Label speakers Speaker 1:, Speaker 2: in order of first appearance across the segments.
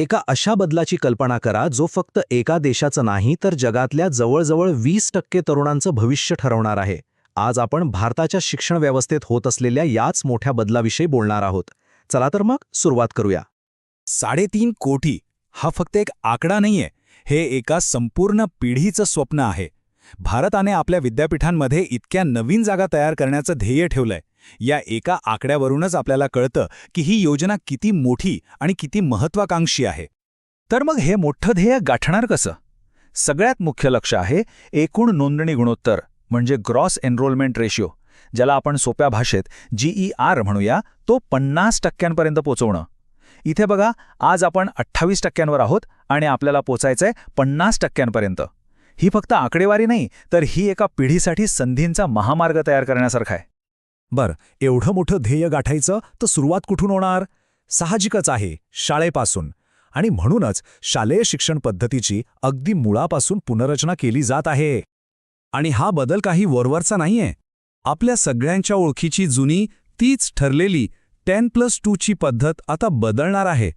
Speaker 1: एका अशा बदलाची कल्पना करा जो फक्त एका देशाचं नाही तर जगातल्या जवळजवळ वीस टक्के तरुणांचं भविष्य ठरवणार आहे. आज आपण भारताच्या शिक्षण व्यवस्थेत होत असलेल्या याच मोठ्या बदलाविषयी बोलणार आहोत. चला तर मग सुरुवात करूया.
Speaker 2: साडेतीन कोटी हा फक्त एक आकडा नाहीये. हे एका संपूर्ण पिढीचं स्वप्न आहे. भारताने आपल्या विद्यापीठांमध्ये इतक्या नवीन जागा तयार करण्याचं ध्येय ठेवलंय. या एका आकड्यावरूनच आपल्याला कळतं की ही योजना किती मोठी आणि किती महत्वाकांक्षी आहे. तर मग हे मोठं ध्येय गाठणार कसं? सगळ्यात मुख्य लक्ष आहे एकूण नोंदणी गुणोत्तर म्हणजे ग्रॉस एनरोलमेंट रेशिओ ज्याला आपण सोप्या भाषेत जीई आर म्हणूया तो पन्नास टक्क्यांपर्यंत पोचवणं. इथे बघा आज आपण अठ्ठावीस टक्क्यांवर आहोत आणि आपल्याला पोचायचंय पन्नास टक्क्यांपर्यंत. ही फक्त आकडेवारी नाही तर ही एका पिढीसाठी संधींचा महामार्ग तयार करण्यासारखा आहे.
Speaker 3: बर एवढं मोठं ध्येय गाठायचं तर सुरुवात कुठून होणार? साहजिकच आहे शाळेपासून. आणि म्हणूनच शालेय शिक्षण पद्धतीची अगदी मुळापासून पुनर्रचना केली जात आहे. आणि हा बदल काही वरवरचा नाहीये. आपल्या सगळ्यांच्या ओळखीची जुनी तीच ठरलेली टेन प्लस टूची पद्धत आता बदलणार आहे.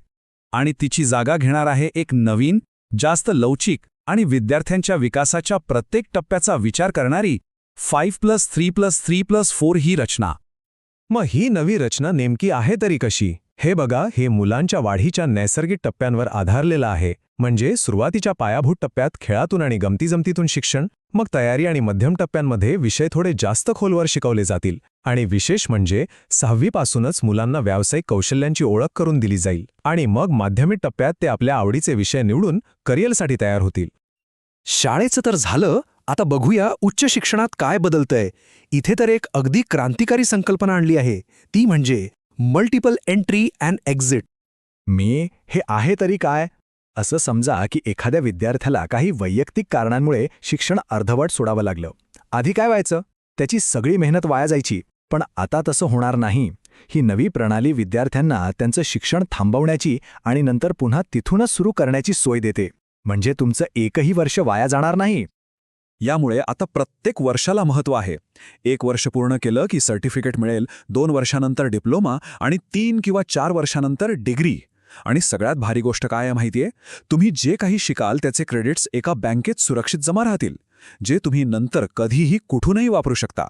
Speaker 3: आणि तिची जागा घेणार आहे एक नवीन जास्त लवचिक आणि विद्यार्थ्यांच्या विकासाच्या प्रत्येक टप्प्याचा विचार करणारी five plus three plus three plus four ही रचना. मग ही नवी रचना नेमकी आहे तरी कशी? हे बघा हे मुलांच्या वाढीच्या नैसर्गिक टप्प्यांवर आधारलेलं आहे. म्हणजे सुरुवातीच्या पायाभूत टप्प्यात खेळातून आणि गमतीजमतीतून शिक्षण मग तयारी आणि मध्यम टप्प्यांमध्ये विषय थोडे जास्त खोलवर शिकवले जातील. आणि विशेष म्हणजे सहावीपासूनच मुलांना व्यावसायिक कौशल्यांची ओळख करून दिली जाईल आणि मग माध्यमिक टप्प्यात ते आपल्या आवडीचे विषय निवडून करिअरसाठी तयार होतील.
Speaker 1: शाळेचं तर झालं आता बघूया उच्च शिक्षणात काय बदलतंय. इथे तर एक अगदी क्रांतिकारी संकल्पना आणली आहे ती म्हणजे मल्टिपल एंट्री अँड एक्झिट
Speaker 3: मी हे आहे तरी काय? असं समजा की एखाद्या विद्यार्थ्याला काही वैयक्तिक कारणांमुळे शिक्षण अर्धवट सोडावं लागलं. आधी काय व्हायचं? त्याची सगळी मेहनत वाया जायची. पण आता तसं होणार नाही. ही नवी प्रणाली विद्यार्थ्यांना त्यांचं शिक्षण थांबवण्याची आणि नंतर पुन्हा तिथूनच सुरू करण्याची सोय देते. म्हणजे तुमचं एकही वर्ष वाया जाणार नाही. यामुळे आता प्रत्येक वर्षाला महत्त्व आहे. एक वर्ष पूर्ण केलं की सर्टिफिकेट मिळेल दोन वर्षानंतर डिप्लोमा आणि तीन किंवा चार वर्षानंतर डिग्री. आणि सगळ्यात भारी गोष्ट काय आहे माहितीये? तुम्ही जे काही शिकाल त्याचे क्रेडिट्स एका बँकेत सुरक्षित जमा राहतील जे तुम्ही नंतर कधीही कुठूनही वापरू शकता.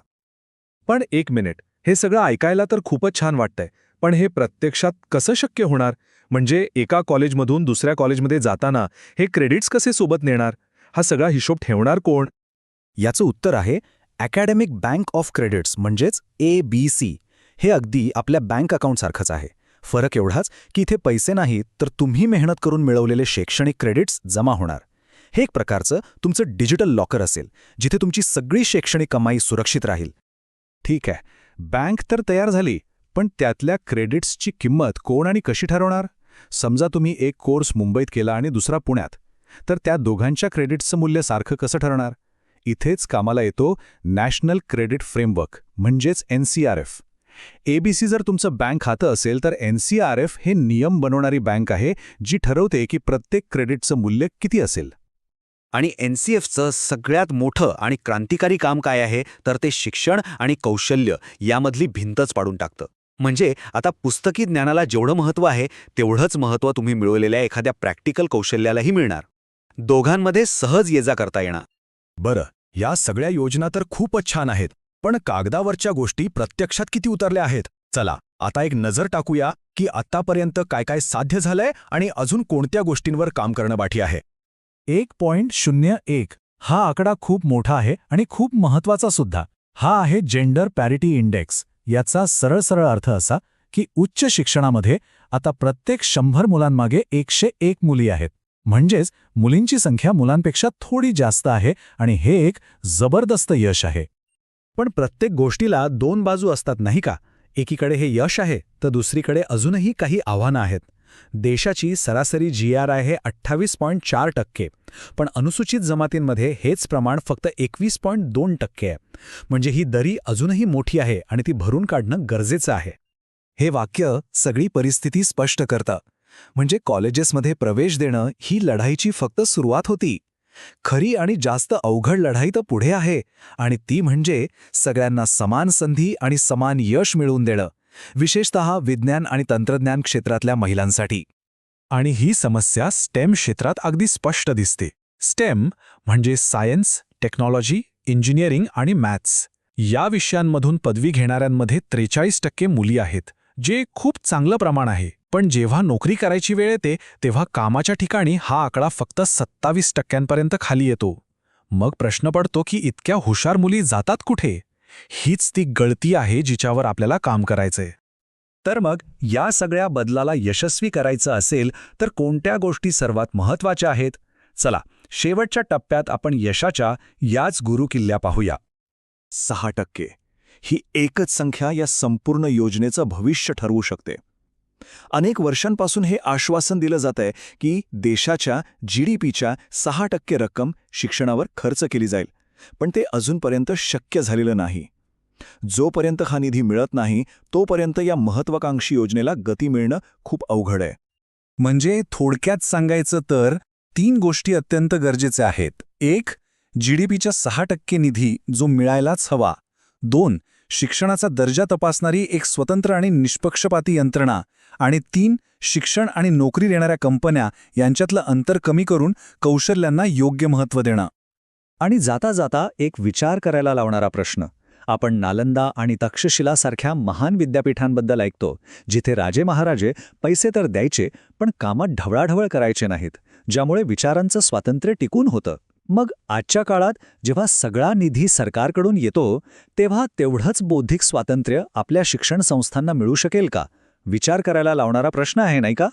Speaker 3: पण एक मिनिट हे सगळं ऐकायला तर खूपच छान वाटतंय पण हे प्रत्यक्षात कसं शक्य होणार? म्हणजे एका कॉलेजमधून दुसऱ्या कॉलेजमध्ये जाताना हे क्रेडिट्स कसे सोबत नेणार? हा सगळा हिशोब ठेवणार कोण? याचं उत्तर आहे अकॅडमिक बँक ऑफ क्रेडिट्स म्हणजेच ए बी सी हे अगदी आपल्या बँक अकाउंटसारखंच आहे. फरक एवढाच की इथे पैसे नाहीत तर तुम्ही मेहनत करून मिळवलेले शैक्षणिक क्रेडिट्स जमा होणार. हे एक प्रकारचं तुमचं डिजिटल लॉकर असेल जिथे तुमची सगळी शैक्षणिक कमाई सुरक्षित राहील. ठीक आहे. बँक तर तयार झाली पण त्यातल्या क्रेडिट्सची किंमत कोण आणि कशी ठरवणार? समजा तुम्ही एक कोर्स मुंबईत केला आणि दुसरा पुण्यात तर त्या दोघांच्या क्रेडिट्सचं मूल्य सारखं कसं ठरणार? इथेच कामाला येतो नॅशनल क्रेडिट फ्रेमवर्क म्हणजेच N C R F. ABC जर तुमचं बँक खातं असेल तर एन सी आर एफ हे नियम बनवणारी बँक आहे जी ठरवते की प्रत्येक क्रेडिटचं मूल्य किती असेल.
Speaker 1: आणि एन सी एफचं सगळ्यात मोठं आणि क्रांतिकारी काम काय आहे? तर ते शिक्षण आणि कौशल्य यामधली भिंतच पाडून टाकतं. म्हणजे आता पुस्तकी ज्ञानाला जेवढं महत्त्व आहे तेवढंच महत्त्व तुम्ही मिळवलेल्या एखाद्या प्रॅक्टिकल कौशल्यालाही मिळणार. दोघांमध्ये सहज ये जा करता येणार.
Speaker 3: बरं या सगळ्या योजना तर खूपच छान आहेत पण कागदावरच्या गोष्टी प्रत्यक्षात किती उतरल्या आहेत? चला आता एक नजर टाकूया की आत्तापर्यंत काय काय साध्य झालंय आणि अजून कोणत्या गोष्टींवर काम करणं बाठी आहे. एक पॉइंट शून्य एक. हा आकडा खूप मोठा आहे आणि खूप महत्त्वाचा सुद्धा. हा आहे जेंडर पॅरिटी इंडेक्स. याचा सरळ सरळ अर्थ असा की उच्च शिक्षणामध्ये आता प्रत्येक शंभर मुलांमागे एकशे एक मुली आहेत. म्हणजेच मुलींची संख्या मुलांपेक्षा थोडी जास्त आहे आणि हे एक जबरदस्त यश आहे. पण प्रत्येक गोष्टीला दोन बाजू असतात नाही का? एकीकडे हे यश आहे तर दुसरीकडे अजूनही काही आव्हानं आहेत. देशाची सरासरी जी आर आय हे अठ्ठावीस पॉईंट चार टक्के. पण अनुसूचित जमातींमध्ये हेच प्रमाण फक्त एकवीस पॉईंट दोन टक्के आहे. म्हणजे ही दरी अजूनही मोठी आहे आणि ती भरून काढणं गरजेचं आहे. हे वाक्य सगळी परिस्थिती स्पष्ट करतं. म्हणजे कॉलेजेसमध्ये प्रवेश देणं ही लढाईची फक्त सुरुवात होती. खरी आणि जास्त अवघड लढाई तर पुढे आहे आणि ती म्हणजे सगळ्यांना समान संधी आणि समान यश मिळवून देणं. विशेषत विज्ञान आणि तंत्रज्ञान क्षेत्रातल्या महिलांसाठी. आणि ही समस्या स्टेम क्षेत्रात अगदी स्पष्ट दिसते. स्टेम म्हणजे सायन्स टेक्नॉलॉजी इंजिनिअरिंग आणि मॅथ्स. या विषयांमधून पदवी घेणाऱ्यांमध्ये त्रेचाळीस टक्के मुली आहेत जे खूप चांगलं प्रमाण आहे. पण जेव्हा नोकरी करायची वेळ येते तेव्हा कामाच्या ठिकाणी हा आकडा फक्त सत्तावीस टक्क्यांपर्यंत खाली येतो. मग प्रश्न पडतो की इतक्या हुशार मुली जातात कुठे? हीच ती गळती आहे जिच्यावर आपल्याला काम करायचंय.
Speaker 2: तर मग या सगळ्या बदलाला यशस्वी करायचं असेल तर कोणत्या गोष्टी सर्वात महत्त्वाच्या आहेत? चला शेवटच्या टप्प्यात आपण यशाच्या याच गुरुकिल्ल्या पाहूया.
Speaker 3: सहा टक्के. ही एकच संख्या या संपूर्ण योजनेचं भविष्य ठरवू शकते. अनेक वर्षांपासून हे आश्वासन दिलं जात आहे की देशाच्या जी डी पीच्या सहा टक्के रक्कम शिक्षणावर खर्च केली जाईल. पण ते अजूनपर्यंत शक्य झालेलं नाही. जोपर्यंत हा निधी मिळत नाही तोपर्यंत या महत्वाकांक्षी योजनेला गती मिळणं खूप अवघड आहे.
Speaker 2: म्हणजे थोडक्यात सांगायचं तर तीन गोष्टी अत्यंत गरजेच्या आहेत. एक जीडीपीच्या सहा टक्के निधी जो मिळायलाच हवा. दोन शिक्षणाचा दर्जा तपासणारी एक स्वतंत्र आणि निष्पक्षपाती यंत्रणा. आणि तीन शिक्षण आणि नोकरी देणाऱ्या कंपन्या यांच्यातलं अंतर कमी करून कौशल्यांना योग्य महत्त्व देणं.
Speaker 3: आणि जाता जाता एक विचार करायला लावणारा प्रश्न. आपण नालंदा आणि तक्षशिलासारख्या महान विद्यापीठांबद्दल ऐकतो जिथे राजे महाराजे पैसे तर द्यायचे पण कामात ढवळाढवळ करायचे नाहीत ज्यामुळे विचारांचं स्वातंत्र्य टिकून होतं. मग आजच्या काळात जेव्हा सगळा निधी सरकारकडून येतो तेव्हा तेवढंच बौद्धिक स्वातंत्र्य आपल्या शिक्षण संस्थांना मिळू शकेल का? विचार करायला लावणारा प्रश्न आहे नाही का?